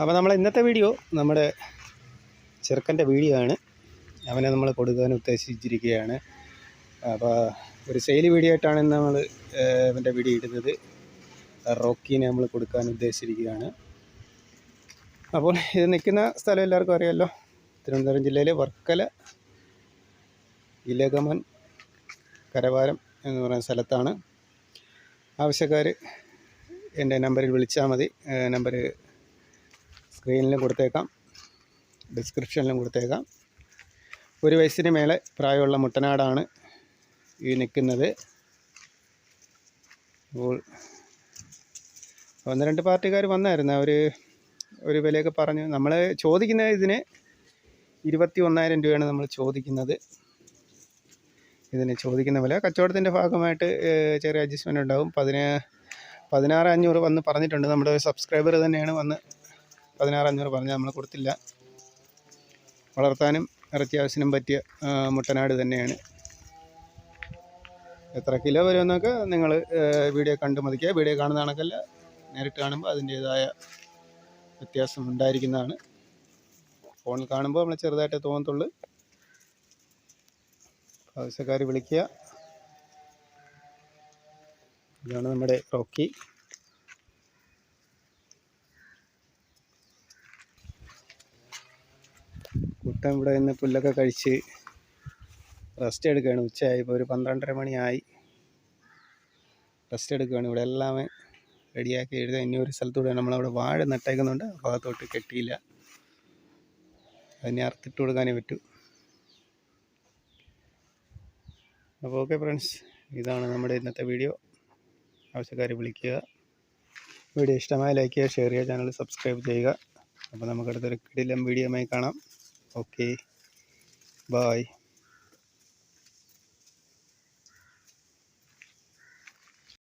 അപ്പോൾ നമ്മൾ ഇന്നത്തെ വീഡിയോ നമ്മുടെ ചെറുക്കന്റെ വീഡിയോ ആണ്. അവനെ നമ്മൾ കൊടുക്കാൻ ഉദ്ദേശിച്ചിരിക്കുകയാണ്. അപ്പോൾ ഒരു സെയിൽ വീഡിയോ ആയിട്ടാണ് നമ്മൾ അവന്റെ വീഡിയോ ഇടുന്നത്. റോക്കീനെ നമ്മൾ കൊടുക്കാൻ ഉദ്ദേശിച്ചിരിക്കുകയാണ്. അപ്പോൾ ഇത് നിൽക്കുന്ന സ്ഥലം എല്ലാവർക്കും അറിയാമല്ലോ തിരുവനന്തപുരം ജില്ലയിലെ വർക്കല ഇലകമൻ കരവാരം എന്ന് പറയുന്ന സ്ഥലത്താണ്. ആവശ്യക്കാർ എന്റെ നമ്പറിൽ വിളിച്ചാൽ മതി. നമ്പർ സ്ക്രീനിലും കൊടുത്തേക്കാം. ഡിസ്ക്രിപ്ഷനിലും കൊടുത്തേക്കാം. ഒരു വയസ്സിന് മേലെ പ്രായമുള്ള മുട്ടനാടാണ് ഈ നിൽക്കുന്നത്. ഒന്ന് രണ്ട് പാർട്ടിക്കാർ വന്നായിരുന്നു. അവർ ഒരു വിലയൊക്കെ പറഞ്ഞു. നമ്മൾ ചോദിക്കുന്ന ഇതിന് ഇരുപത്തി ഒന്നായിരം രൂപയാണ് നമ്മൾ ചോദിക്കുന്നത്. ഇതിന് ചോദിക്കുന്ന വില കച്ചവടത്തിന്റെ ഭാഗമായിട്ട് ചെറിയ അഡ്ജസ്റ്റ്മെന്റ് ഉണ്ടാവും. പതിന പതിനാറ് അഞ്ഞൂറ് വന്ന് പറഞ്ഞിട്ടുണ്ട്. നമ്മുടെ സബ്സ്ക്രൈബർ തന്നെയാണ് വന്ന് പതിനാറ് അഞ്ഞൂറ് പറഞ്ഞ് നമ്മൾ കൊടുത്തില്ല. വളർത്താനും ഇറച്ചി ആവശ്യത്തിനും പറ്റിയ മുട്ടനാട് തന്നെയാണ്. എത്ര കിലോ വരുമെന്നൊക്കെ നിങ്ങൾ വീഡിയോ കണ്ട് മതിക്കുക. വീഡിയോ കാണുന്ന കണക്കല്ല നേരിട്ട് കാണുമ്പോൾ അതിന്റേതായ വ്യത്യാസം ഉണ്ടായിരിക്കുന്നതാണ്. ഫോണിൽ കാണുമ്പോൾ നമ്മൾ ചെറുതായിട്ട് തോന്നത്തുള്ളൂ. ആവശ്യക്കാർ വിളിക്കുക. ഇതാണ് നമ്മുടെ റോക്കി കുട്ടൻ ഇവിടെ നിന്ന് പുല്ലൊക്കെ കഴിച്ച് റെസ്റ്റ് എടുക്കുകയാണ്. ഉച്ചയായി ഇപ്പോൾ ഒരു പന്ത്രണ്ടര മണിയായി. റെസ്റ്റ് എടുക്കുകയാണ്. ഇവിടെ എല്ലാം റെഡിയാക്കി എഴുതാൻ ഇനി ഒരു സ്ഥലത്തൂടെ നമ്മളവിടെ വാഴ നട്ടേക്കുന്നുണ്ട്. ആ ഭാഗത്തോട്ട് കെട്ടിയില്ല. അതിനെ അറുത്തിട്ട് കൊടുക്കാനേ പറ്റൂ. അപ്പോൾ ഓക്കെ ഫ്രണ്ട്സ് ഇതാണ് നമ്മുടെ ഇന്നത്തെ വീഡിയോ ആവശ്യക്കാരെ വിളിക്കുക. വീഡിയോ ഇഷ്ടമായ ലൈക്ക് ചെയ്യുക ഷെയർ ചെയ്യുക ചാനൽ സബ്സ്ക്രൈബ് ചെയ്യുക. അപ്പോൾ നമുക്കടുത്തൊരു കിടിലം വീഡിയോയുമായി കാണാം. Okay bye